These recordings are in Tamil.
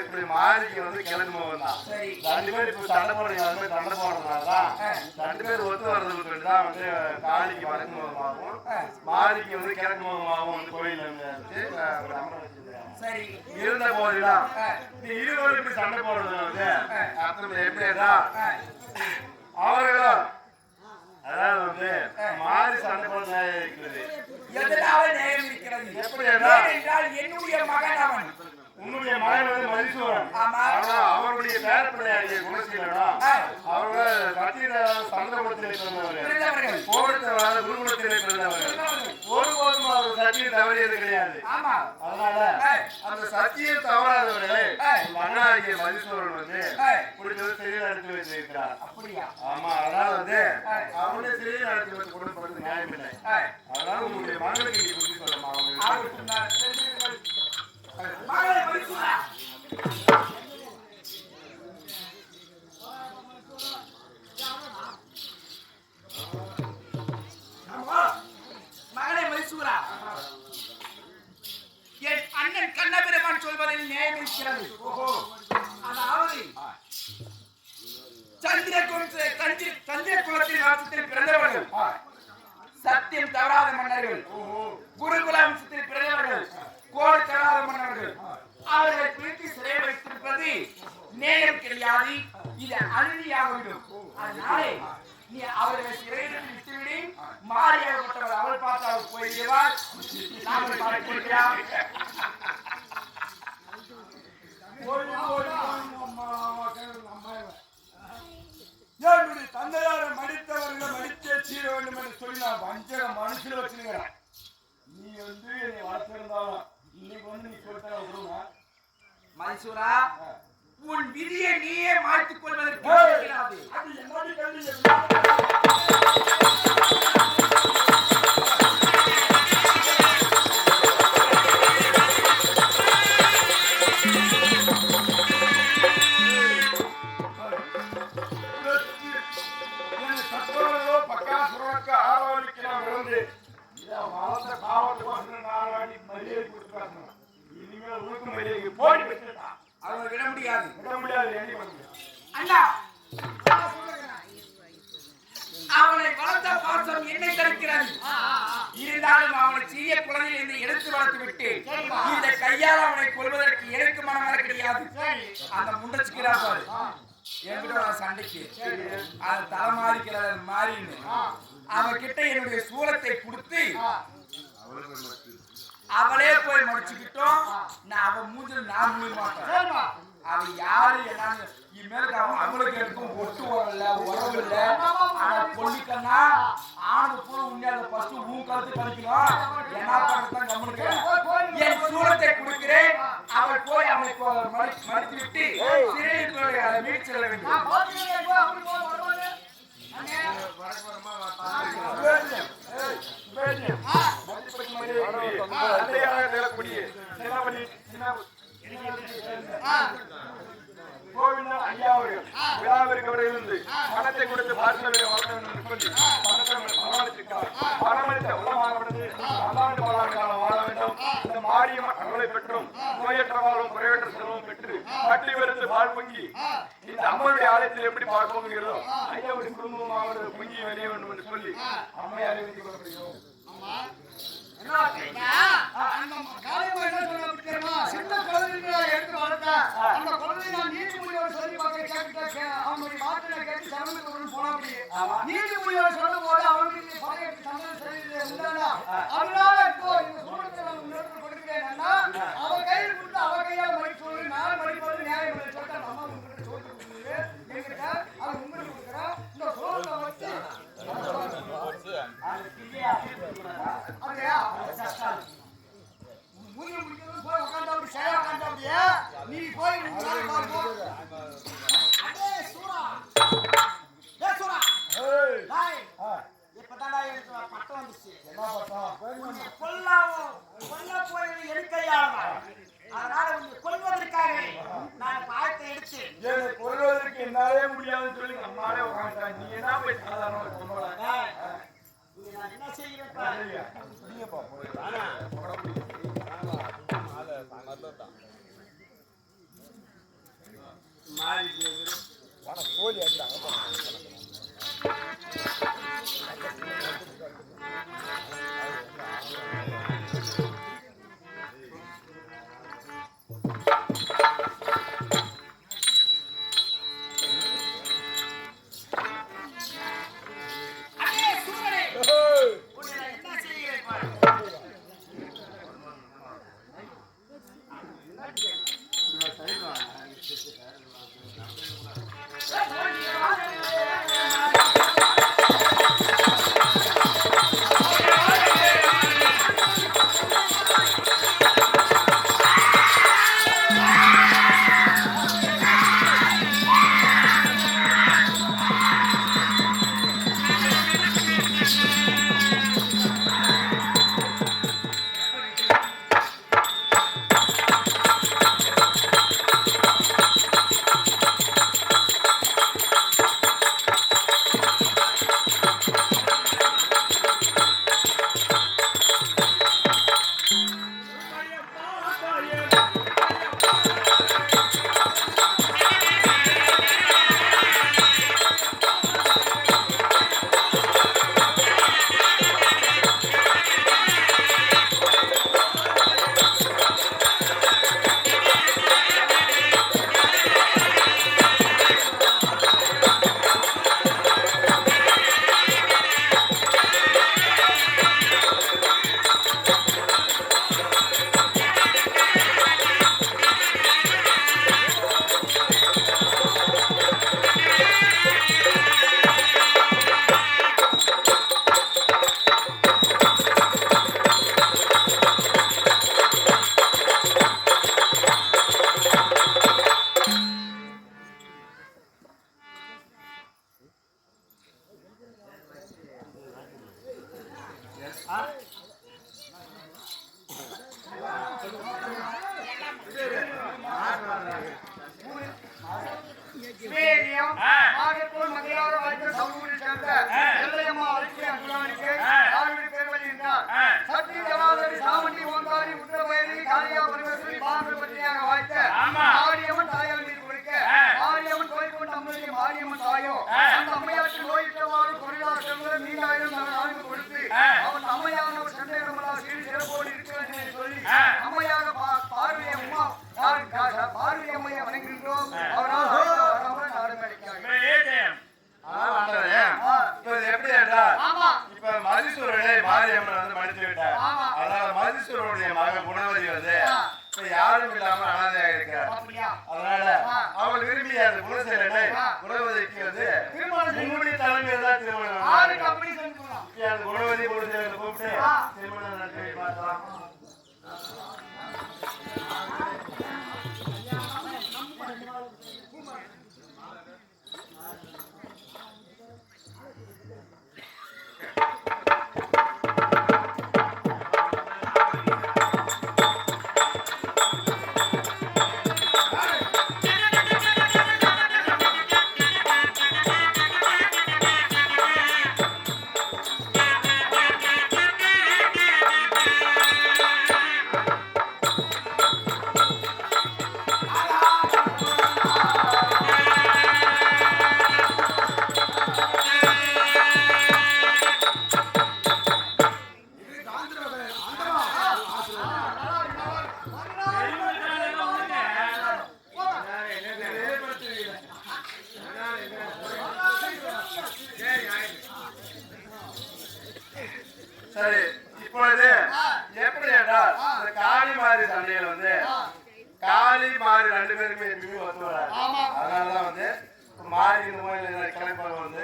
இப்படி மாறிக்கு வந்து கிழக்கு முகம் தான் ரெண்டு பேர் இப்ப சண்டை போடுறீங்க அது மாதிரி சண்டை போடுறதுனாலதான் ரெண்டு பேர் ஒத்து வர்றதுக்கு தான் வந்து காளிக்கு வடக்கு முகமாகவும் மாரிக்கு வந்து கிழக்கு முகமாகவும் வந்து கோயில் இருந்த போதுதான். இந்த இருவரும் இப்படி சண்டை போடுறது வந்து அர்த்தம் எப்படின்னா அவர்களும் அதாவது வந்து மாறி சண்டை போடுறது இருக்குது எதனால நியாயம் இருக்கிறது? எப்படி என்றால்? என்னுடைய மகன் அவன். உன்னுடைய மகன் வந்து மதிசூரன் ஆமா. ஆனா அவருடைய பேரப்பிள்ளையாகிய குணசீலனும் ஆ. அவர்கள் சத்தியில சந்திரகுலத்திலே பிறந்தவர்கள் கோபுரத்தினால குருகுலத்திலே பிறந்தவர்கள் ஒருபோதும் அவர் சத்தியம் தவறியது கிடையாது அதனால. அந்த சத்தியம் தவறாதவர்களே ஆ. மன்னாகிய மதிசூரன் வந்து. பிடிச்சது சிறையில் அடைத்து வைத்திருக்கிறார் ஆமா அதனால வந்து ஆ. அவனுடைய சிறையில் அடைத்து வைத்து கொடுப்பது நியாயமில்லை ஆ. அதனால உங்களுடைய மகளுக்கு நீங்க புத்தி சொல்லலாம் கண்ணபிரமான் சொல்வதில் நியாயம் இருக்கிறது? அதாவது சந்திர குலத்து சந்திர சந்திர குலத்தின் வம்சத்தில் பிறந்தவர்கள். சத்தியம் தவறாத மன்னர்கள். குருகுல வம்சத்தில் பிறந்தவர்கள். கோடு தவறாத மன்னர்கள். அவர்களை பிரித்து சிறை வைத்திருப்பது நேரம் கிடையாது. இது அநீதியாகிவிடும். அதனாலே நீ அவர்களை சிறையில் விட்டுவிடு. மாறியாகப்பட்டவர் அவள் பார்த்து அவர் போயிடுவார் நாங்கள் பார்க்கிறோம் என்னுடைய தந்தையாரை மடித்தவர்களை மடித்தே சீர வேண்டும் என்று சொல்லி நான் வஞ்சக மனுஷில் வச்சிருக்கிறேன். நீ வந்து என்னை வளர்த்திருந்தாலும் இன்னைக்கு வந்து நீ சொல்லிட்டா விடுமா மைசூரா? உன் விதியை நீயே மாற்றிக் கொள்வதற்கு. அது என்னடி கல்வி. நாளாடி மரியாதை கொடுத்துருக்காங்க இனிமேல் உனக்கு மரியாதை போடி வச்சுட்டான் விட முடியாது. விட முடியாது அண்ணா. அவனை வளர்த்த பாசம் என்னை தடுக்கிறது. இருந்தாலும் அவனை சிறிய குழந்தையில் இருந்து எடுத்து வளர்த்து விட்டு இந்த கையால் அவனை கொள்வதற்கு எனக்கு மனம் வர கிடையாது. அந்த முண்டச்சுக்கிறார் பாரு. என்கிட்ட சண்டைக்கு அது தலைமாறிக்கிறார் மாறின்னு. அவகிட்ட என்னுடைய சூலத்தை கொடுத்து அவளே போய் முடிச்சுக்கிட்டோம். நான் அவன் மூஞ்சில் நான் மூட மாட்டேன் அவ யாரு என்னன்னு இனிமேல் அவன் அவளுக்கு எடுக்கும் ஒட்டு வரல உறவு இல்ல. ஆனா பொண்ணுக்கன்னா ஆனது பூரா உண்மையாத ஃபர்ஸ்ட் உன் கருத்து கழிக்கணும் என்ன பண்ணத்தான் கம்முனுக்கு என் சூலத்தை கொடுக்கிறேன். அவள் போய் மடி- மடித்து விட்டு சிறையில் போய் அதை மீட் செல்ல வேண்டும். உலமானவனது பல்லாண்டு வாழ வேண்டும் இந்த மாரியம்மன் அருளை பெற்றும் நோயற்ற வாழ்வும் குறைவற்ற செல்வம் பெற்று கட்டி வருது பால் பொங்கி இந்த அம்மனுடைய ஆலயத்தில் எப்படி பால் பொங்குகிறதோ ஐயாவுடைய குடும்பம் அவரது பொங்கி வெளியே வேண்டும் என்று சொல்லி அம்மையாரை வேண்டிக் கொள்ளப்படுகிறோம் சின்ன குழந்தைங்களை எடுத்து வளர்த்தா அந்த குழந்தைய நான் நீதிமொழியோட சொல்லி பார்க்க கேட்டுட்டா அவனுடைய சமத்துக்கு கொண்டு போனா அப்படியே நீதிமொழியோட சொல்லும் போது அவனுக்கு சரியில்லை. உண்டானா? அதனால இப்போ இந்த உன்னிடத்தில் கொடுக்கிறேன்னா அவ கையில் கொடுத்து அவ கையால் மடிக்க சொல்லு நான் மடிப்பது நியாயம் இல்லை சொல்லிட்டு அந்த அம்மா உங்ககிட்ட சோத்து கொடுக்குது என்கிட்ட அது உங்களுக்கு கொடுக்குறேன் இந்த சோழத்தை வச்சு அப்படியா மூஞ்சி முடிக்கிறது போய் உட்காந்து அப்படி சரியா உட்காந்து அப்படியே நீ போய் உன் வேலையை பாரு, போ. அடே சூரா ஏ சூரா டேய் இப்பதான்டா எனக்கு பட்டம் வந்துச்சு உன்னை கொல்லாம கொல்ல போறது கையாளதான் அதனால உன்னை கொல்வதற்காக நான் பாயத்தை எடுத்து என்னை கொல்வதற்கு என்னாலே முடியாதுன்னு சொல்லி நம்மளாலே உட்காந்துட்டாங்க நீ என்ன போய் சாதாரண நான் என்ன செய்கிறேன் just with that. மதிசூரனுடைய மகன் குணவதி வந்து யாரும் இல்லாம அனாதையாக இருக்கிறார் அப்படியா? அதனால அவள் விரும்பிய அந்த குணசேலனை குணவதிக்கு வந்து உங்களுடைய தலைமையில் தான் திருமணம் குணவதி குணசேலனை கூப்பிட்டு. திருமணம் நடத்தி பார்க்கலாம். சரி இப்பொழுது எப்படி என்றால் இந்த காளி மாறி சண்டையில வந்து காளி மாறி ரெண்டு பேருமே எப்பயுமே ஒத்து வராது அதனாலதான் வந்து மாறி மாதிரி கிழக்கு வந்து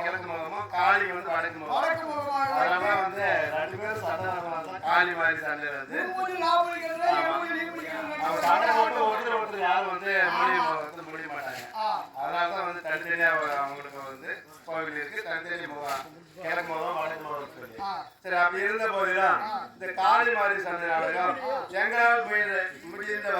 கிழக்கு முகமும் காளி வந்து வடக்கு முகம். அதனால வந்து ரெண்டு பேரும் சண்டை காளி மாறி சண்டையில வந்து. அவங்க சண்டை போட்டு ஒருத்தர் ஒருத்தர் யாரும் வந்து முடிய வந்து முடிய மாட்டாங்க. அதனாலதான் வந்து தனித்தனியா அவங்களுக்கு வந்து கோவில் இருக்கு தனித்தனி முகம் கிழக்கு முகம் வடக்கு முகம் சொல்லி சரி அப்படி இருந்த போதெல்லாம் இந்த காளி மாதிரி சந்தை நாடகம் எங்களால் முடிந்த